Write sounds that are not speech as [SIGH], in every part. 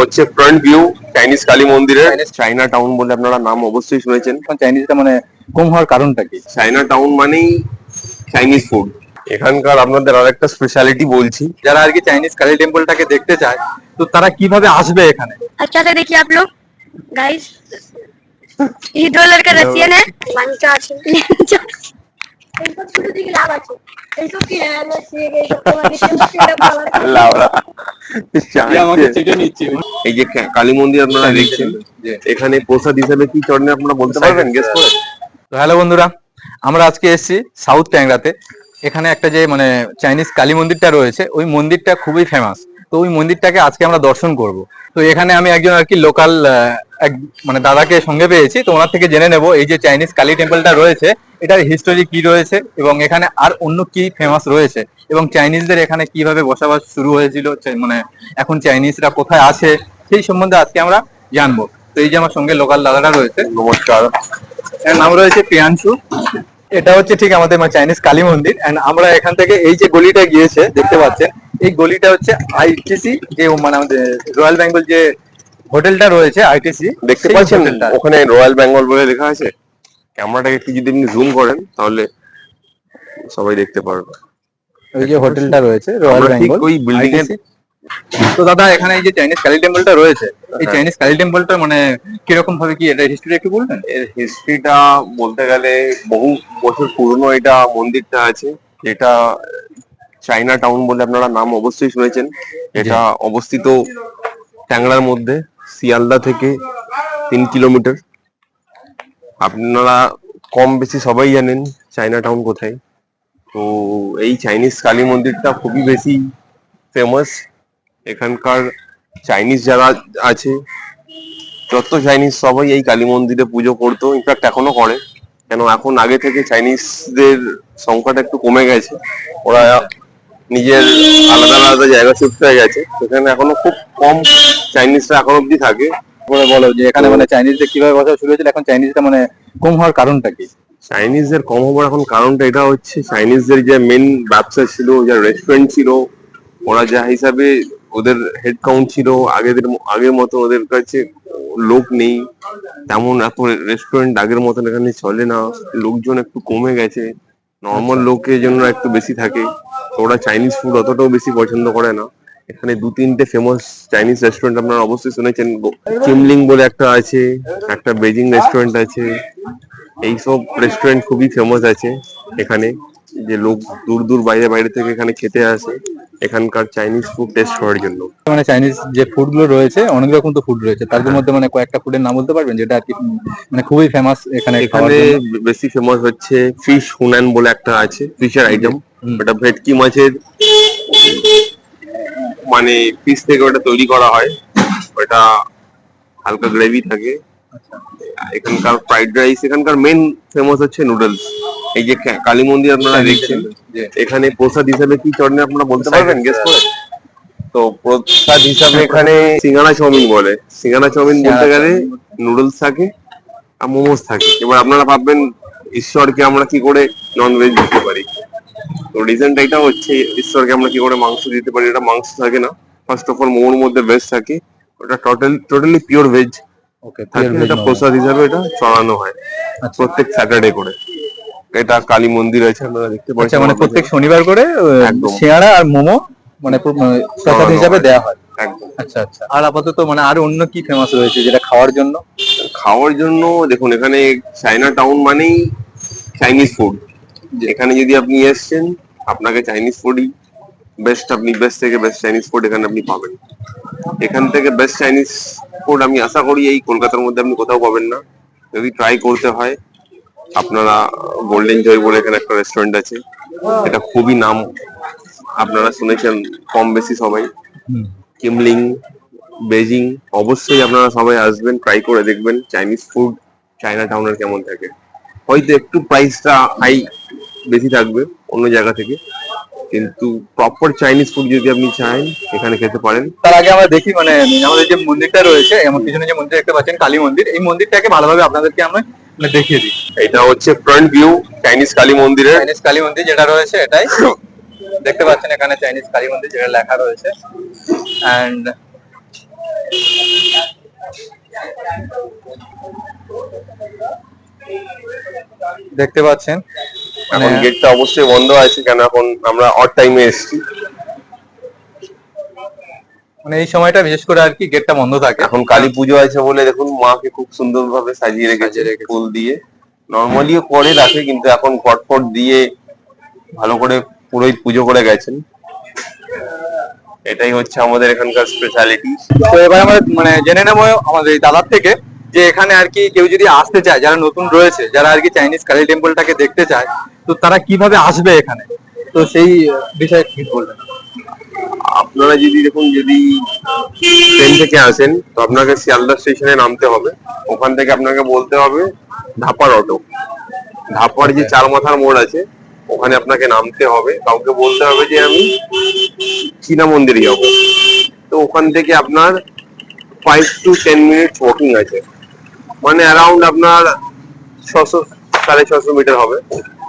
হচ্ছে front view Chinese Kali মন্দিরের চাইনা town বলে আপনারা নাম অবশ্যই শুনেছেন এখন চাইনিজটা মানে কম হওয়ার কারণটা কি চাইনা টাউন মানেই চাইনিজ ফুড এখানকার আপনাদের আরেকটা স্পেশালিটি বলছি যারা আর কি চাইনিজ কালী টেম্পলটাকে দেখতে চায় তো তারা কিভাবে আসবে এখানে अच्छा से देखिए आप लोग गाइस ये दो लड़का रसियन है लंचा আছে এইসব ছোট দিকে লাভ আছে। এইসব কি হ্যাঁ লসিয়ে এইসব তোমার দিকে লাউড়া। আমাকে চেটে নিচ্ছি এই যে কালী মন্দির আপনারা দেখছেন এখানে প্রসাদ হিসেবে কি চড়নে আপনারা বলতে পারবেন? গেস করে। তো হ্যালো বন্ধুরা আমরা আজকে এসেছি সাউথ ট্যাংরাতে। এখানে একটা যে মানে চাইনিজ কালী মন্দিরটা রয়েছে ওই মন্দিরটা খুবই ফেমাস তো ওই মন্দিরটাকে আজকে আমরা দর্শন করব। তো এখানে আমি একজন আর কি লোকাল এক মানে দাদাকে সঙ্গে পেয়েছি। তো ওনার থেকে জেনে নেব এই যে চাইনিজ কালী টেম্পলটা রয়েছে এটার হিস্টোরি কি রয়েছে এবং এখানে আর অন্য কি ফেমাস রয়েছে? এবং চাইনিজদের এখানে কীভাবে বসবাস শুরু হয়েছিল? মানে এখন চাইনিজরা কোথায় আছে? সেই সম্বন্ধে আজকে আমরা জানব। তো এই যে আমার সঙ্গে লোকাল দাদাটা রয়েছে। নমস্কার। এর নাম রয়েছে প্রিয়াংশু। এটা হচ্ছে ঠিক আমাদের চাইনিজ কালী মন্দির। এন্ড আমরা এখান থেকে এই যে গলিটা গিয়েছে দেখতে পাচ্ছেন এই গলিটা হচ্ছে আইটিসি যে মানে আমাদের রয়্যাল বেঙ্গল যে হোটেলটা রয়েছে আইটিসি দেখতে পাচ্ছেন? ওখানে রয়্যাল বেঙ্গল বলে লেখা আছে? ক্যামেরাটাকে একটু যদি আপনি জুম করেন তাহলে সবাই দেখতে পারবে। ওই যে হোটেলটা রয়েছে রয়্যাল বেঙ্গল ওই বিল্ডিং এর- তো দাদা এখানে এই যে চাইনিজ কালী টেম্পলটা রয়েছে এই। চাইনিজ কালী টেম্পলটা মানে কীরকম ভাবে কি এটা হিস্ট্রি একটু বলবেন? এর হিস্ট্রিটা বলতে গেলে বহু বছর পুরনো এটা মন্দিরটা আছে। এটা চাইনা টাউন বলে আপনারা নাম অবশ্যই শুনেছেন। এটা অবস্থিত ট্যাংরার মধ্যে শিয়ালদা থেকে তিন কিলোমিটার। আপনারা কম বেশি সবাই জানেন চাইনা টাউন কোথায়। তো এই চাইনিজ কালী মন্দিরটা খুবই বেশি ফেমাস এখানকার চাইনিজ যারা আছে, যত চাইনিজ সবাই এই কালী মন্দিরে পুজো করতো ইনফ্যাক্ট এখনও করে। কেন, এখন আগে থেকে চাইনিজদের সংখ্যাটা একটু কমে গেছে। ওরা নিজের আলাদা আলাদা জায়গা শিফট হয়ে গেছে। সেখানে এখনও খুব কম চাইনিজরা এখন অব্দি থাকে। করে বলো যে এখানে মানে চাইনিজদের কীভাবে বসবাস শুরু হয়েছিল? এখন চাইনিজটা মানে কম হওয়ার কারণটা কি? চাইনিজদের কম হবার এখন কারণটা এটা হচ্ছে চাইনিজদের যে মেন ব্যবসা ছিল যা রেস্টুরেন্ট ছিল ওরা যা হিসাবে ওদের হেড কাউন্ট ছিল আগেদের আগের মতো ওদের কাছে লোক নেই। তেমন এত রেস্টুরেন্ট আগের মতন এখানে চলে না। লোকজন একটু কমে গেছে। নর্মাল লোকের জন্য একটু বেশি থাকে। ওরা চাইনিজ ফুড অতটাও বেশি পছন্দ করে না। এখানে দু তিনটে ফেমাস চাইনিজ রেস্টুরেন্ট আপনারা অবশ্যই শুনেছেন। চিমলিং বলে একটা আছে একটা বেজিং রেস্টুরেন্ট আছে। এইসব রেস্টুরেন্ট খুবই ফেমাস আছে এখানে। যে লোক দূর দূর বাইরে বাইরে থেকে এখানে খেতে আসে। এখানকার চাইনিজ ফুড টেস্ট করার জন্য। মানে চাইনিজ যে ফুডগুলো রয়েছে অনেক রকম তো ফুড রয়েছে। তার মধ্যে মানে কয়েকটা ফুডের নাম বলতে পারবেন? যেটা আর কি মানে খুবই ফেমাস এখানে এখানে বেশি ফেমাস হচ্ছে ফিশ হুনান বলে একটা আছে ফিশের আইটেম এটা ভেটকি মাছের মানে ফিশ থেকে ওটা তৈরি করা হয়। ওটা হালকা গ্রেভি থাকে। এখানকার ফ্রাইড রাইস এখানকার মেন ফেমাস হচ্ছে নুডলস এই যে কালী মন্দির আপনারা দেখছেন এখানে প্রসাদ হিসাবে কি চড়নে আপনারা বলতে পারবেন? গেস করে। তো প্রসাদ হিসাবে এখানে সিঙ্গানা চাউমিন বলে। সিঙ্গানা চাউমিন বলতে গেলে নুডলস থাকে আর মোমোস থাকে। এবার আপনারা ভাববেন ঈশ্বরকে আমরা কি করে নন ভেজ দিতে পারি? তো রিজনটা এটা হচ্ছে ঈশ্বরকে আমরা কি করে মাংস দিতে পারি? এটা মাংস থাকে না। ফার্স্ট অফ অল মোমোর মধ্যে ভেজ থাকে। ওটা total totally pure veg okay থাকে এটা প্রসাদ হিসাবে এটা চড়ানো হয়। আচ্ছা। প্রত্যেক স্যাটারডে করে। এটা কালী মন্দির আছে আপনারা দেখতে আচ্ছা পাচ্ছেন মানে প্রত্যেক শনিবার করে। শেয়ারা আর মোমো মানে মানে প্রসাদ হিসাবে। দেওয়া হয়। আচ্ছা আচ্ছা। আর আপাতত মানে আর অন্য কি ফেমাস রয়েছে যেটা খাওয়ার জন্য? খাওয়ার জন্য দেখুন এখানে চাইনা টাউন মানেই চাইনিজ ফুড এখানে যদি আপনি এসছেন আপনাকে চাইনিজ ফুডই বেস্ট আপনি বেস্ট থেকে বেস্ট চাইনিজ ফুড এখানে আপনি পাবেন। এখান থেকে বেস্ট চাইনিজ ফুড আমি আশা করি এই কলকাতার মধ্যে আপনি কোথাও পাবেন না। যদি ট্রাই করতে হয় আপনারা গোল্ডেন জয় বলে এখানে একটা রেস্টুরেন্ট আছে। এটা খুবই নাম আপনারা শুনেছেন কম বেশি সবাই। কিমলিং বেজিং অবশ্যই আপনারা সবাই আসবেন ট্রাই করে দেখবেন। চাইনিজ ফুড চাইনা টাউনের কেমন থাকে। হয়তো একটু প্রাইসটা হাই বেশি থাকবে অন্য জায়গা থেকে। কিন্তু প্রপার চাইনিজ ফুড যদি আপনি চান এখানে খেতে পারেন। তার আগে আমরা দেখি মানে আমাদের যে মন্দিরটা রয়েছে আমার পিছনে যে মন্দির দেখতে পাচ্ছেন কালী মন্দির এই মন্দিরটাকে ভালোভাবে আপনাদেরকে আমরা মানে দেখিয়ে দিই। এটা হচ্ছে ফ্রন্ট ভিউ চাইনিজ কালী মন্দিরের। চাইনিজ কালী মন্দির যেটা রয়েছে এটাই। [LAUGHS] দেখতে পাচ্ছেন এখানে চাইনিজ কালী মন্দির যেটা লেখা রয়েছে। অ্যান্ড দেখতে পাচ্ছেন এখন মানে- গেটটা অবশ্যই বন্ধ আছে কেন এখন আমরা অড টাইমে এসেছি। মানে এই সময়টা বিশেষ করে আর কি গেটটা বন্ধ থাকে। এখন কালী পুজো আছে বলে দেখুন মাকে খুব সুন্দর ভাবে সাজিয়ে রেখেছে। ফুল দিয়ে। নর্মালিও করে রাখে কিন্তু এখন পটফট দিয়ে ভালো করে পুরোহিত পুজো করে গেছেন। এটাই হচ্ছে আমাদের এখানকার স্পেশালিটি তো এবার আমরা মানে জেনে নেব আমাদের দাদার থেকে যে এখানে আর কি কেউ যদি আসতে চায় যারা নতুন রয়েছে যারা আর কি চাইনিজ কালী টেম্পলটাকে দেখতে চায় তো তারা কীভাবে আসবে এখানে? তো সেই বিষয়ে কি বলবেন? আপনারা যদি দেখুন যদি ট্রেন থেকে আসেন তো আপনাকে শিয়ালদা স্টেশনে নামতে হবে। ওখান থেকে আপনাকে বলতে হবে ধাপার অটো। ধাপার যে চার মাথার মোড় আছে ওখানে আপনাকে নামতে হবে। কাউকে বলতে হবে যে আমি চীনা মন্দিরে যাব। তো ওখান থেকে আপনার five to ten minutes walking আছে। মানে অ্যারাউন্ড আপনার ছশো সাড়ে ছশো মিটার হবে।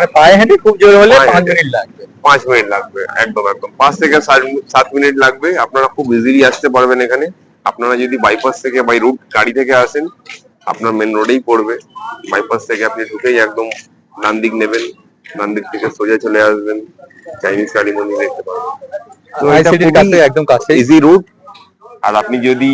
মানে পায়ে হেঁটে খুব জোর হলে পায়ে পাঁচ হেঁটে। মিনিট লাগবে। পাঁচ মিনিট লাগবে একদম একদম। পাঁচ থেকে সাত মিনিট- সাত মিনিট লাগবে। আপনারা খুব ইজিলি আসতে পারবেন এখানে। আপনারা যদি বাইপাস থেকে বাই রুট গাড়ি থেকে আসেন আপনার মেন রোডেই পড়বে। বাইপাস থেকে আপনি ঢুকেই একদম ডান দিক নেবেন। ডান দিক থেকে সোজা চলে আসবেন। চাইনিজ কালী মন্দির দেখতে পারবেন তো এটা আইসিটির কাছে একদম কাছে ইজি রুট আর আপনি যদি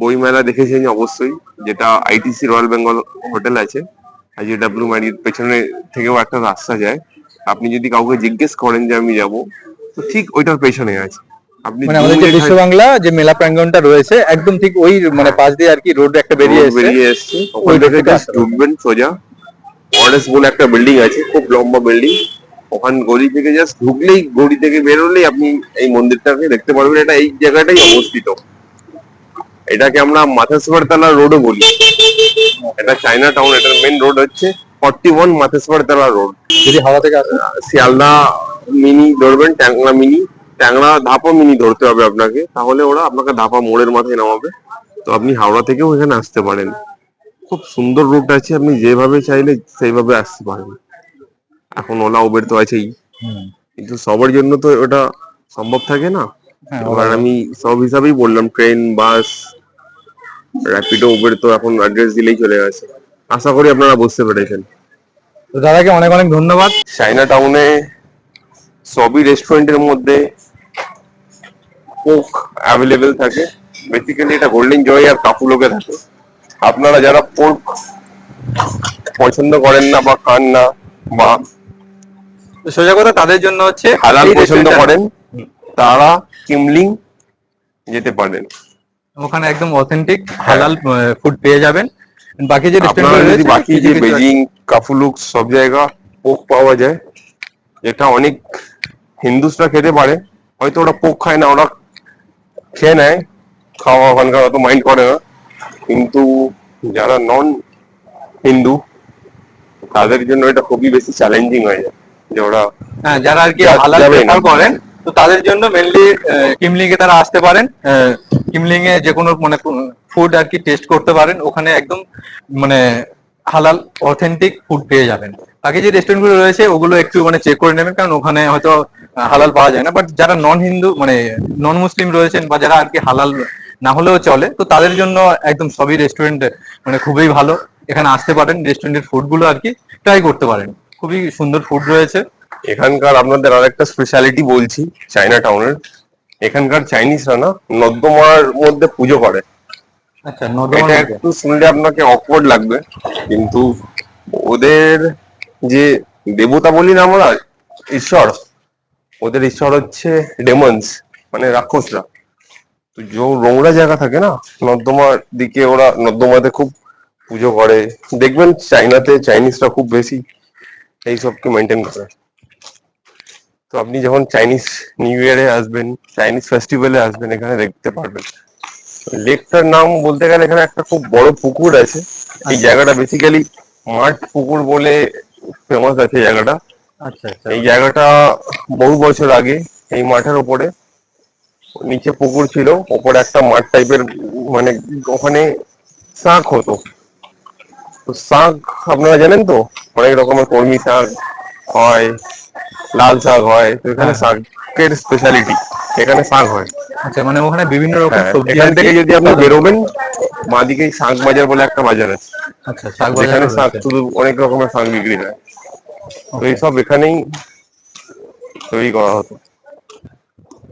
বইমেলা দেখেছেন অবশ্যই যেটা আইটিসি রয়্যাল বেঙ্গল হোটেল আছে আইজিডাব্লিউ ম্যারির পেছনে থেকেও একটা রাস্তা যায়। আপনি যদি কাউকে জিজ্ঞেস করেন যে আমি যাব তো ঠিক ওইটার পেছনে আছে। আপনি মানে আমাদের যে বিশ্ব বাংলা যে মেলা প্রাঙ্গনটা রয়েছে একদম ঠিক ওই মানে পাশ দিয়ে আর কি রোড একটা বেরিয়ে এসেছে। বেরিয়ে এসছে। ওখান ওই থেকে জাস্ট ঢুকবেন সোজা। অরেস বলে একটা বিল্ডিং আছে খুব লম্বা বিল্ডিং ওখান গলি থেকে জাস্ট ঢুকলেই গলি থেকে বেরোলেই আপনি এই মন্দিরটাকে দেখতে পারবেন। এটা এই জায়গাটাই অবস্থিত। এটাকে আমরা মাথেশ্বরতলা রোডও বলি। এটা চাইনা টাউন এটার মেন রোড হচ্ছে ফর্টি ওয়ান মাথেশ্বরতলা রোড যদি হাওড়া থেকে শিয়ালদা মিনি ধরবেন ট্যাংরা মিনি ট্যাংরা ধাপা মিনি ধরতে হবে আপনাকে তাহলে ওরা আপনাকে ধাপা মোড়ের মাথায় নামাবে। তো আপনি হাওড়া থেকেও এখানে আসতে পারেন। খুব সুন্দর রুট আছে আপনি যেভাবে চাইলে সেইভাবে আসতে পারেন। এখন ওলা উবের তো আছেই। কিন্তু সবার জন্য তো ওটা সম্ভব থাকে না। হ্যাঁ, এবার আমি সব হিসাবেই বললাম ট্রেন বাস র্যাপিডো উবের তো এখন অ্যাড্রেস দিলেই চলে গেছে। আশা করি আপনারা বুঝতে পেরেছেন। তো দাদাকে অনেক অনেক ধন্যবাদ। চাইনা টাউনে সবই রেস্টুরেন্টের মধ্যে কোক অ্যাভেলেবেল থাকে। বেসিক্যালি এটা গোল্ডেন জয় আর কাপুলোকে থাকে। আপনারা যারা পোর্ক পছন্দ করেন না বা খান না বা সোজা কথা তাদের জন্য হচ্ছে হালাল পছন্দ করেন তারা কিমলিং যেতে পারেন। ওখানে একদম অথেন্টিক হালাল ফুড পেয়ে যাবেন। বাকি যে যদি বাকি যে বেজিং কাফুলুক সব জায়গা পোক পাওয়া যায় এটা অনেক হিন্দুসরা খেতে পারে। হয়তো ওরা পোক খায় না ওরা খেয়ে নেয়। খাওয়া ওখানকার অত মাইন্ড করে না। কিন্তু যারা নন হিন্দু তাদের জন্য এটা খুবই বেশি চ্যালেঞ্জিং হয়ে যায় যে ওরা হ্যাঁ যারা আর কি হালাল করেন তো তাদের জন্য মেনলি কিমলিং এ তারা আসতে পারেন। কিমলিং এ যে কোনো মানে ফুড আর কি টেস্ট করতে পারেন, ওখানে একদম মানে হালাল অথেন্টিক ফুড পেয়ে যাবেন। বাকি যে রেস্টুরেন্টগুলো রয়েছে, ওগুলো একটু মানে চেক করে নেবেন, কারণ ওখানে হয়তো হালাল পাওয়া যায় না। বাট যারা নন হিন্দু মানে নন মুসলিম রয়েছেন বা যারা আর কি হালাল না হলেও চলে, তো তাদের জন্য একদম সবই রেস্টুরেন্ট মানে খুবই ভালো। এখানে আসতে পারেন রেস্টুরেন্টের ফুডগুলো আর কি ট্রাই করতে পারেন। খুবই সুন্দর ফুড রয়েছে। এখানকার আপনাদের আরেকটা স্পেশালিটি বলছি চাইনা টাউনের এখানকার চাইনিজরা না নর্দমার মধ্যে পুজো করে। আচ্ছা এটা একটু শুনলে আপনাকে অকওয়ার্ড লাগবে কিন্তু ওদের যে দেবতা বলি না আমরা ঈশ্বর ওদের ঈশ্বর হচ্ছে ডেমন্স মানে রাক্ষসরা। তো যে নোংরা জায়গা থাকে না নর্দমার দিকে ওরা নর্দমাতে খুব পুজো করে। দেখবেন চাইনাতে চাইনিজরা খুব বেশি এইসবকে মেনটেন করে। তো আপনি যখন চাইনিজ নিউ ইয়ারে আসবেন চাইনিজ ফেস্টিভ্যালে আসবেন এখানে দেখতে পারবেন। লেকটার নাম বলতে গেলে এখানে একটা খুব বড় পুকুর আছে। এই জায়গাটা বেসিক্যালি মাঠ পুকুর বলে ফেমাস আছে জায়গাটা। আচ্ছা আচ্ছা। এই জায়গাটা বহু বছর আগে এই মাঠের ওপরে নিচে পুকুর ছিল। ওপরে একটা মাঠ টাইপের মানে ওখানে শাক হতো। তো শাক আপনারা জানেন তো? অনেক রকমের কর্মী শাক হয় লাল শাক হয় তো এখানে হ্যাঁ। শাকের স্পেশালিটি এখানে শাক হয়। আচ্ছা মানে ওখানে বিভিন্ন রকম হ্যাঁ, সবজি এখান থেকে যদি আপনি বেরোবেন মাদিকে শাক বাজার বলে একটা বাজার আছে। আচ্ছা শাক যেখানে শাক শুধু অনেক রকমের শাক বিক্রি হয়। তো এইসব এখানেই তৈরি করা হতো।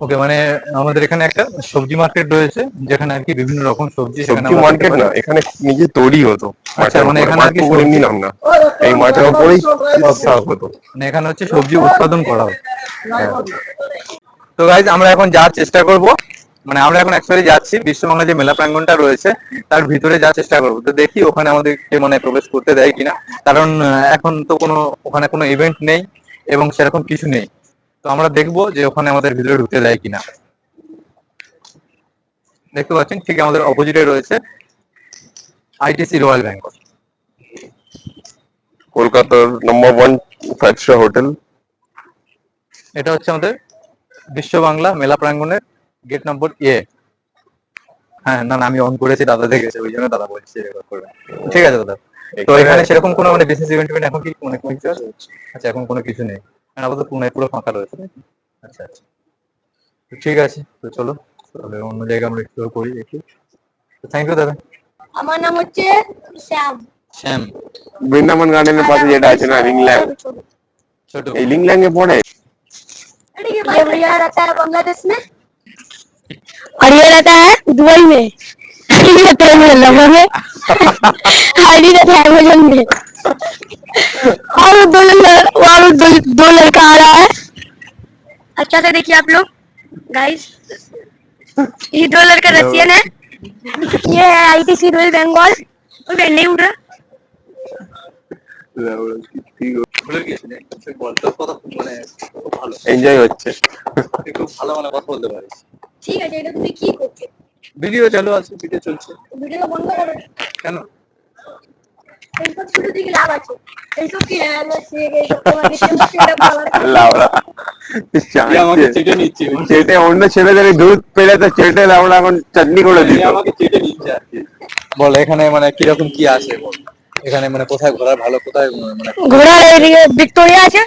ওকে মানে আমাদের এখানে একটা সবজি মার্কেট রয়েছে যেখানে আর কি বিভিন্ন রকম সবজি সেখানে সবজি মার্কেট না এখানে নিজে তৈরি হতো। আচ্ছা, মানে এখানে আর কি এমনি নাম না। এই মাঠের ওপরেই সব হতো। মানে এখানে হচ্ছে সবজি উৎপাদন করা হয় তো গাইজ আমরা এখন যাওয়ার চেষ্টা করব। মানে আমরা এখন অ্যাকচুয়ালি যাচ্ছি বিশ্ববাংলা যে মেলা প্রাঙ্গণটা রয়েছে তার ভিতরে যাওয়ার চেষ্টা করব। তো দেখি ওখানে আমাদেরকে মানে প্রবেশ করতে দেয় কিনা। কারণ এখন তো কোনো ওখানে কোনো ইভেন্ট নেই এবং সেরকম কিছু নেই। তো আমরা দেখব যে ওখানে আমাদের ভিতরে ঢুকতে দেয় কিনা। দেখতে পাচ্ছেন ঠিক আমাদের অপোজিটে রয়েছে আইটিসি রয়্যাল বেঙ্গল কলকাতার number one five star hotel এটা হচ্ছে আমাদের বিশ্ব বাংলা মেলা প্রাঙ্গণের গেট নম্বর এ হ্যাঁ না না আমি অন করেছি দাদা দেখেছে ওই জন্য দাদা বলছে করবে। ঠিক আছে দাদা। তো এখানে সেরকম কোনো মানে বিজনেস ইভেন্ট এখন কি মানে কোনো কিছু আছে আচ্ছা এখন কোনো কিছু নেই। মানে আপাতত পুরো পুরো ফাঁকা রয়েছে নাকি? আচ্ছা আচ্ছা তো ঠিক আছে তো চলো তাহলে অন্য জায়গায় আমরা এক্সপ্লোর করি দেখি তো থ্যাংক ইউ দাদা আমার নাম হচ্ছে শ্যাম শ্যাম বৃন্দাবন গার্ডেনের পাশে যেটা আছে না রিংল্যাং ছোট এই রিংল্যাং এ পড়ে ये भैया रहता है बांग्लादेश में और ये रहता है दुबई में ये रहता है लंदन में और ये रहता है अमेजन में और दो लड़का और दो, दो लड़का आ रहा है अच्छा से देखिए आप लोग गाइस ये दो लड़का रशियन है ये है I T C royal Bengal और बैंड नहीं उड़ रहा ভুলে গিয়েছি না? সে বলতে কথা মানে খুব ভালো এনজয় হচ্ছে তুই খুব ভালো মানে কথা বলতে পারিস ঠিক আছে এটা তুমি কি করছো ভিডিও চালু আছে ভিডিও চলছে ভিডিও বন্ধ করো কেন এইসব ছোট দিকে লাভ আছে। এইসব কি লস্যি এইসব তোমাকে সেটা ভালো [LAUGHS] লাউড়া। তুই আমাকে চেটে অন্য ছেলেদের দুধ পেলে তো চেটে লাউড়া এখন চাটনি করে বল মানে কীরকম কি আছে এখানে মানে কোথায় ঘোরার ভালো কোথায় মানে ঘোড়ার এদিকে ভিক্টোরিয়া আছে।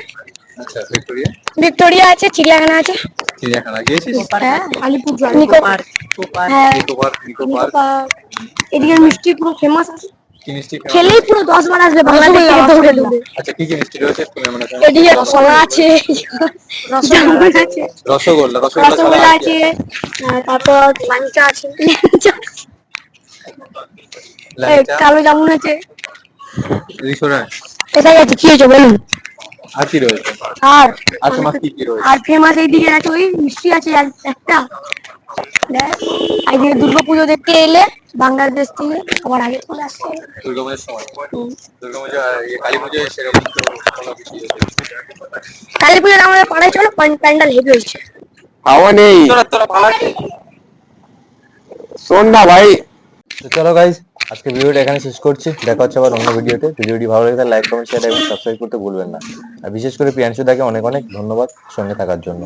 আচ্ছা ভিক্টোরিয়া? ভিক্টোরিয়া আছে চিড়িয়াখানা আছে। চিড়িয়াখানা গিয়েছিস? হ্যাঁ আলিপুর নিকো পার্ক। হ্যাঁ Nicco park Nicco Nicco park. Park. এদিকে মিষ্টি পুরো ফেমাস আছে? খেলেই পুরো দশ বার আসবে বাংলাদেশ থেকে দৌড়ে দৌড়ে আচ্ছা কি রয়েছে মানে রসগোল্লা আছে। রসগোল্লা আছে। রসগোল্লা রসগোল্লা ছাড়া রসগোল্লা আর কি আছে তারপর লাঞ্চা আছে। কালো জামুন এটাই আছে কি হয়েছে বলুন? আর কি রয়েছে? আর। আর তোমার কি কি রয়েছে? আর ফেমাস এইদিকে আছে ওই মিষ্টি আছে একটা। দেখ, এইদিকে দুর্গা পুজো দেখতে এলে বাংলাদেশ থেকে আবার আগে চলে আসছে। দুর্গাপূজার সময়। দুর্গাপূজা কালী সেরকম তো পুজোর আমাদের পাড়ায় চলো প্যান- প্যান্ডেল হেভি হয়েছে হাওয়া নেই। শোন না ভাই। তো চলো গাইজ আজকে ভিডিওটা এখানে শেষ করছি। দেখা হচ্ছে আবার অন্য ভিডিওতে। ভিডিওটি ভালো লাগে লাইক কমেন্ট শেয়ার এবং সাবস্ক্রাইব করতে ভুলবেন না। আর বিশেষ করে প্রিয়াংশু দাকে অনেক অনেক ধন্যবাদ সঙ্গে থাকার জন্য।